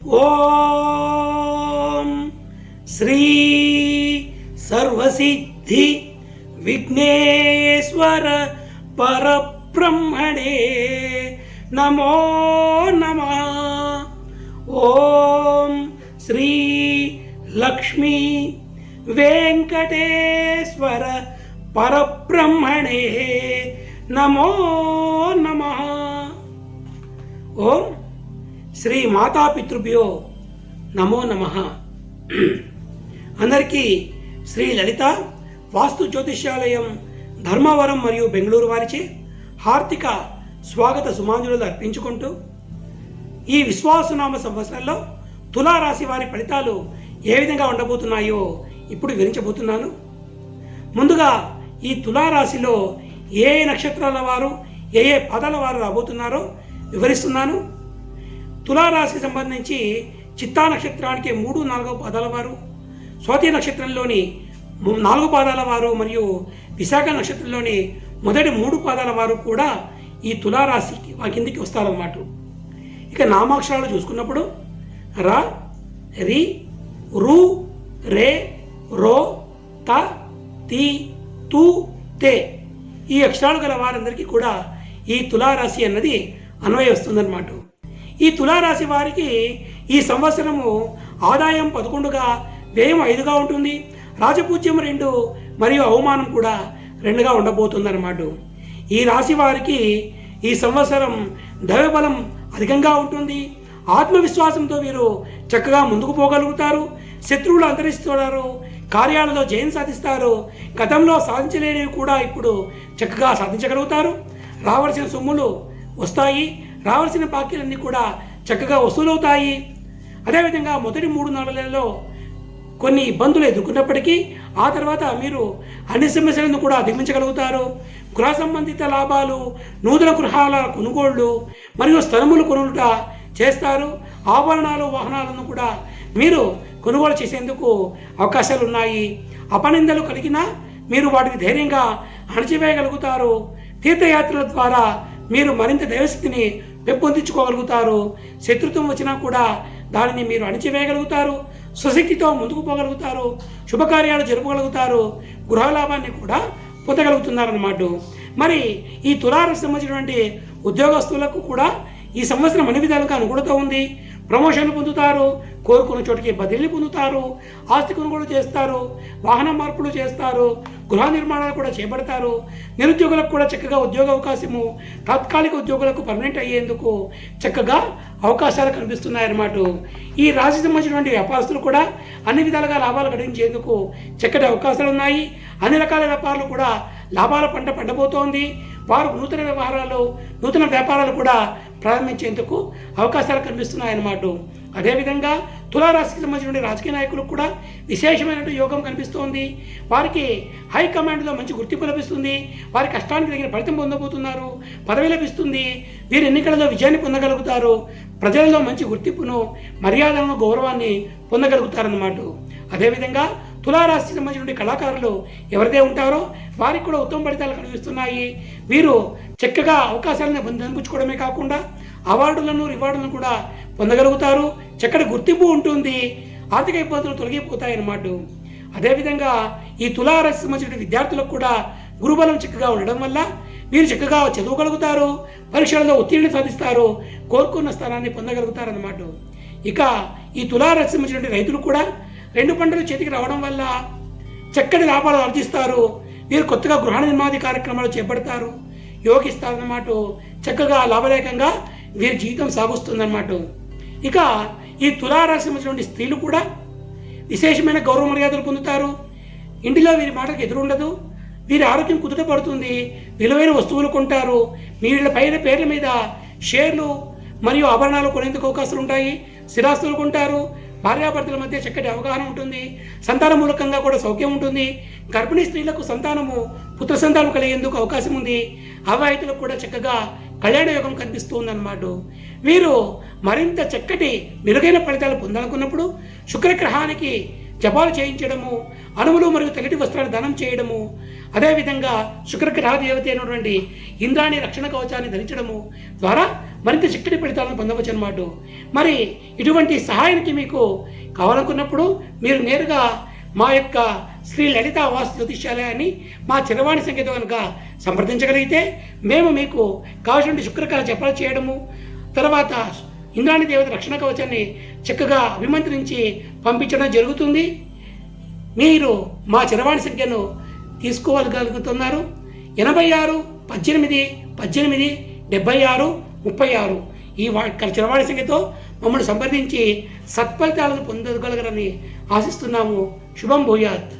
ఓం శ్రీ సర్వసిద్ధి విఘ్నేశ్వర పరబ్రహ్మణే నమో నమ ఓం శ్రీ లక్ష్మీ వెంకటేశ్వర పరబ్రహ్మణే నమో నమ ఓం శ్రీ మాతాపితృభ్యో నమో నమ. అందరికీ శ్రీ లలిత వాస్తు జ్యోతిష్యాలయం ధర్మవరం మరియు బెంగళూరు వారిచే హార్దిక స్వాగత సుమాంజులు అర్పించుకుంటూ ఈ విశ్వాసనామ సంవత్సరంలో తులారాశి వారి ఫలితాలు ఏ విధంగా ఉండబోతున్నాయో ఇప్పుడు వివరించబోతున్నాను. ముందుగా ఈ తులారాశిలో ఏ ఏ నక్షత్రాల వారు ఏ ఏ పదాల వారు రాబోతున్నారో వివరిస్తున్నాను. తులారాశికి సంబంధించి చిత్తా నక్షత్రానికి మూడు నాలుగో పాదాల వారు స్వాతి నక్షత్రంలోని నాలుగు పాదాల వారు మరియు విశాఖ నక్షత్రంలోని మొదటి మూడు పాదాల వారు కూడా ఈ తులారాశికి మా కిందికి వస్తారన్నమాట. ఇక నామాక్షరాలు చూసుకున్నప్పుడు ర రి రు రే రో త తి తు తే. ఈ అక్షరాలు గల వారందరికీ కూడా ఈ తులారాశి అన్నది అన్వయ వస్తుందన్నమాట. ఈ తులారాశి వారికి ఈ సంవత్సరము ఆదాయం పదకొండుగా వ్యయం ఐదుగా ఉంటుంది. రాజపూజ్యం రెండు మరియు అవమానం కూడా రెండుగా ఉండబోతుందన్నమాట. ఈ రాశి వారికి ఈ సంవత్సరం దైవబలం అధికంగా ఉంటుంది. ఆత్మవిశ్వాసంతో వీరు చక్కగా ముందుకు పోగలుగుతారు. శత్రువులు అంతరిస్తున్నారు కార్యాలలో జయం సాధిస్తారు. గతంలో సాధించలేనివి కూడా ఇప్పుడు చక్కగా సాధించగలుగుతారు. రావాల్సిన సొమ్ములు వస్తాయి. రావాల్సిన బాకీలన్నీ కూడా చక్కగా వసూలవుతాయి. అదేవిధంగా మొదటి మూడు నెలలలో కొన్ని ఇబ్బందులు ఎదుర్కొన్నప్పటికీ ఆ తర్వాత మీరు అన్ని సమస్యలను కూడా అధిగమించగలుగుతారు. గృహ సంబంధిత లాభాలు నూతన గృహాల కొనుగోళ్ళు మరియు స్థలములు కొనుట చేస్తారు. ఆభరణాలు వాహనాలను కూడా మీరు కొనుగోలు చేసేందుకు అవకాశాలు ఉన్నాయి అపనిందలు కలిగినా మీరు వాటిని ధైర్యంగా అణచివేయగలుగుతారు. తీర్థయాత్రల ద్వారా మీరు మరింత దైవశక్తిని పెంపొందించుకోగలుగుతారు శత్రుత్వం వచ్చినా కూడా దానిని మీరు అణిచివేయగలుగుతారు. స్వశక్తితో ముందుకు పోగలుగుతారు. శుభకార్యాలు జరుపుగలుగుతారు గృహలాభాన్ని కూడా పొందగలుగుతున్నారన్నమాట. మరి ఈ తులారాశి సంబంధించినటువంటి ఉద్యోగస్తులకు కూడా ఈ సంవత్సరం అన్ని విధాలుగా అనుకూలత ఉంది. ప్రమోషన్లు పొందుతారు కోరుకున్న చోటికి బదిలీ పొందుతారు ఆస్తి కొనుగోలు చేస్తారు వాహన మార్పులు చేస్తారు గృహ నిర్మాణాలు కూడా చేపడతారు నిరుద్యోగులకు కూడా చక్కగా ఉద్యోగ అవకాశము తాత్కాలిక ఉద్యోగులకు పర్మనెంట్ అయ్యేందుకు చక్కగా అవకాశాలు కనిపిస్తున్నాయన్నమాట. ఈ రాశి సంబంధించినటువంటి వ్యాపారస్తులు కూడా అన్ని విధాలుగా లాభాలు గడించేందుకు చక్కటి అవకాశాలు ఉన్నాయి. అన్ని రకాల వ్యాపారాలు కూడా లాభాల పంట పండబోతోంది. వారు నూతన వ్యవహారాలు నూతన వ్యాపారాలు కూడా ప్రారంభించేందుకు అవకాశాలు కనిపిస్తున్నాయన్నమాట అదేవిధంగా తులారాశికి సంబంధించిన రాజకీయ నాయకులకు కూడా విశేషమైనటువంటి యోగం కనిపిస్తోంది. వారికి హైకమాండ్లో మంచి గుర్తింపు లభిస్తుంది. వారి కష్టానికి తగిన ఫలితం పొందబోతున్నారు. పదవి లభిస్తుంది. వీరు ఎన్నికలలో విజయాన్ని పొందగలుగుతారు. ప్రజలలో మంచి గుర్తింపును మర్యాదలను గౌరవాన్ని పొందగలుగుతారన్నమాట. అదేవిధంగా తులారాశికి సంబంధించిన కళాకారులు ఎవరిదే ఉంటారో వారికి కూడా ఉత్తమ ఫలితాలు కనిపిస్తున్నాయి. వీరు చక్కగా అవకాశాలను అందిపుచ్చుకోవడమే కాకుండా అవార్డులను రివార్డులను కూడా పొందగలుగుతారు. చక్కటి గుర్తింపు ఉంటుంది. ఆర్థిక ఇబ్బందులు తొలగిపోతాయన్నమాట. అదేవిధంగా ఈ తులారాశి సంబంధించిన విద్యార్థులకు కూడా గురుబలం చక్కగా ఉండడం వల్ల వీరు చక్కగా చదవగలుగుతారు. పరీక్షలలో ఉత్తీర్ణ సాధిస్తారు. కోరుకున్న స్థానాన్ని పొందగలుగుతారన్నమాట. ఇక ఈ తులారాశి సంబంధించిన రైతులు కూడా రెండు పంటలు చేతికి రావడం వల్ల చక్కటి లాభాలు ఆర్జిస్తారు. వీరు కొత్తగా గృహ నిర్మాది కార్యక్రమాలు చేపడతారు. యోగిస్తారన్నమాట చక్కగా లాభదాయకంగా వీరి జీవితం సాగుస్తుందన్నమాట. ఇక ఈ తులారాశి సంబంధించిన స్త్రీలు కూడా విశేషమైన గౌరవ మర్యాదలు పొందుతారు. ఇంటిలో వీరి మాటకు ఎదురుండదు. వీరి ఆరోగ్యం కుదుట పడుతుంది. విలువైన వస్తువులు కొంటారు. వీళ్ళ పైన పేర్ల మీద షేర్లు మరియు ఆభరణాలు కొనేందుకు అవకాశాలు ఉంటాయి. స్థిరాస్తులు కొంటారు. భార్యాభర్తల మధ్య చక్కటి అవగాహన ఉంటుంది. సంతాన మూలకంగా కూడా సౌఖ్యం ఉంటుంది. గర్భిణీ స్త్రీలకు సంతానము పుత్ర సంతానం కలిగేందుకు అవకాశం ఉంది. అవాయితులకు కూడా చక్కగా కళ్యాణ యోగం కనిపిస్తుందన్నమాట. వీరు మరింత చక్కటి మెరుగైన ఫలితాలు పొందాలనుకున్నప్పుడు శుక్రగ్రహానికి జపాలు చేయించడము అణువులు మరియు తగటి వస్త్రాలు దానం చేయడము అదేవిధంగా శుక్రగ్రహ దేవత అయినటువంటి ఇంద్రాణి రక్షణ కవచాన్ని ధరించడము ద్వారా మరింత శక్తిని ఫలితాలను పొందవచ్చు అన్నమాట. మరి ఇటువంటి సహాయానికి మీకు కావాలనుకున్నప్పుడు మీరు నేరుగా మా యొక్క శ్రీ లలిత వాస్ జ్యోతిష్యాలయాన్ని మా చిరవాణి సంఖ్యతో కనుక సంప్రదించగలిగితే మేము మీకు కావాల్సిన శుక్రకాల జపాలు చేయడము తర్వాత ఇంద్రాణి దేవత రక్షణ కవచాన్ని చక్కగా అభిమంత్రించి పంపించడం జరుగుతుంది. మీరు మా చరవాణి సంఖ్యను తీసుకోగలుగుతున్నారు. ఎనభై ఆరు పద్దెనిమిది పద్దెనిమిది డెబ్బై ఆరు ముప్పై ఆరు. ఈ వా చరవాణి సంఖ్యతో మమ్మల్ని సంప్రదించి సత్ఫలితాలను పొందగలగరని ఆశిస్తున్నాము. శుభం భూయాత్.